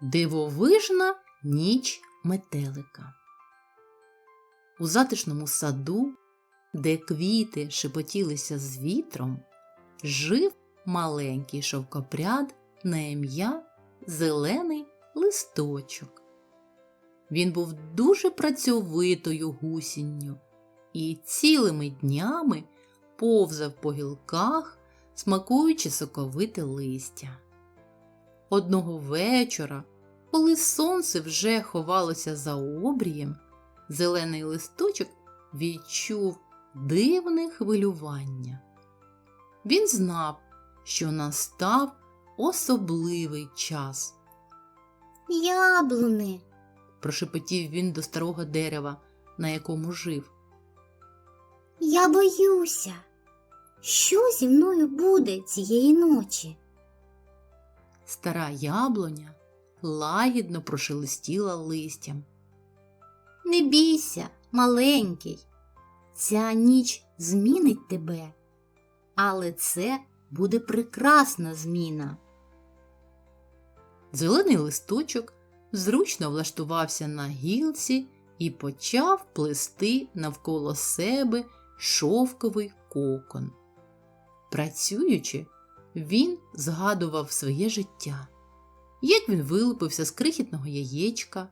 Дивовижна ніч метелика. У затишному саду, де квіти шепотілися з вітром, жив маленький шовкопряд на ім'я Зелений листочок. Він був дуже працьовитою гусінню і цілими днями повзав по гілках, смакуючи соковите листя. Одного вечора, коли сонце вже ховалося за обрієм, зелений листочок відчув дивне хвилювання. Він знав, що настав особливий час. Яблуни. Прошепотів він до старого дерева, на якому жив. Я боюся. Що зі мною буде цієї ночі? Стара яблуня лагідно прошелестіла листям. Не бійся, маленький. Ця ніч змінить тебе, але це буде прекрасна зміна. Зелений листочок зручно влаштувався на гілці і почав плести навколо себе шовковий кокон. Працюючи, він згадував своє життя, як він вилупився з крихітного яєчка,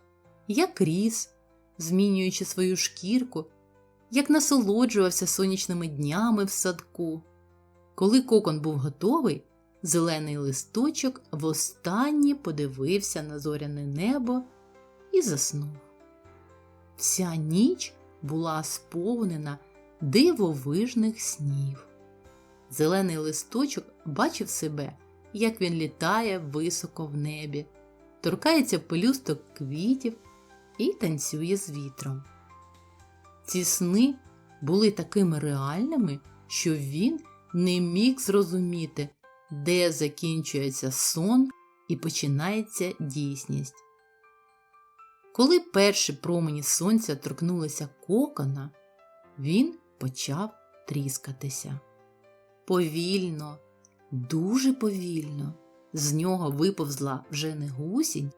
як ріс, змінюючи свою шкірку, як насолоджувався сонячними днями в садку. Коли кокон був готовий, зелений листочок востаннє подивився на зоряне небо і заснув. Вся ніч була сповнена дивовижних снів. Зелений листочок бачив себе, як він літає високо в небі, торкається пелюсток квітів і танцює з вітром. Ці сни були такими реальними, що він не міг зрозуміти, де закінчується сон і починається дійсність. Коли перші промені сонця торкнулися кокона, він почав тріскатися. Повільно, дуже повільно, з нього виповзла вже не гусінь,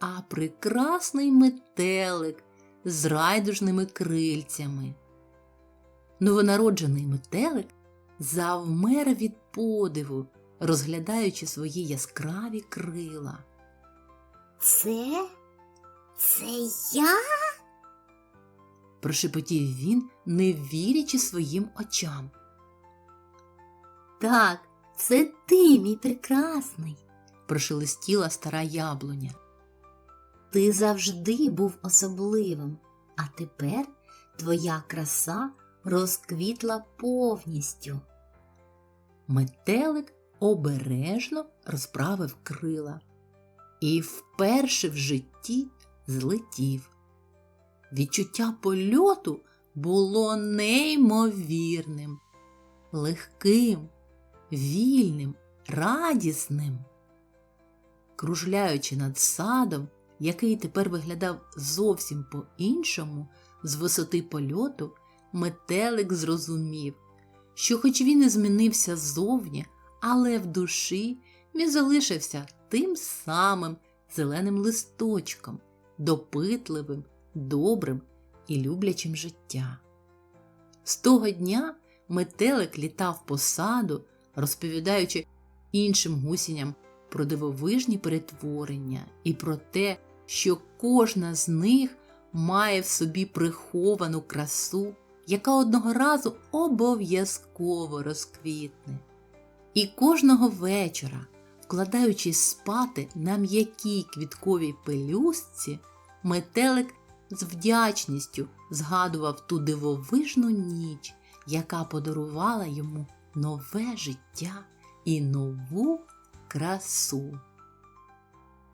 а прекрасний метелик з райдужними крильцями. Новонароджений метелик завмер від подиву, розглядаючи свої яскраві крила. Це? Це я? Прошепотів він, не вірячи своїм очам. Так, це ти, мій прекрасний. Прошелестіла стара яблуня. Ти завжди був особливим, а тепер твоя краса розквітла повністю. Метелик обережно розправив крила і вперше в житті злетів. Відчуття польоту було неймовірним, легким, вільним, радісним. Кружляючи над садом, який тепер виглядав зовсім по-іншому, з висоти польоту, метелик зрозумів, що, хоч він і змінився ззовні, але в душі він залишився тим самим зеленим листочком, допитливим, добрим і люблячим життя. З того дня метелик літав по саду, розповідаючи іншим гусіням про дивовижні перетворення і про те, що кожна з них має в собі приховану красу, яка одного разу обов'язково розквітне. І кожного вечора, вкладаючись спати на м'якій квітковій пелюстці, метелик з вдячністю згадував ту дивовижну ніч, яка подарувала йому нове життя і нову красу.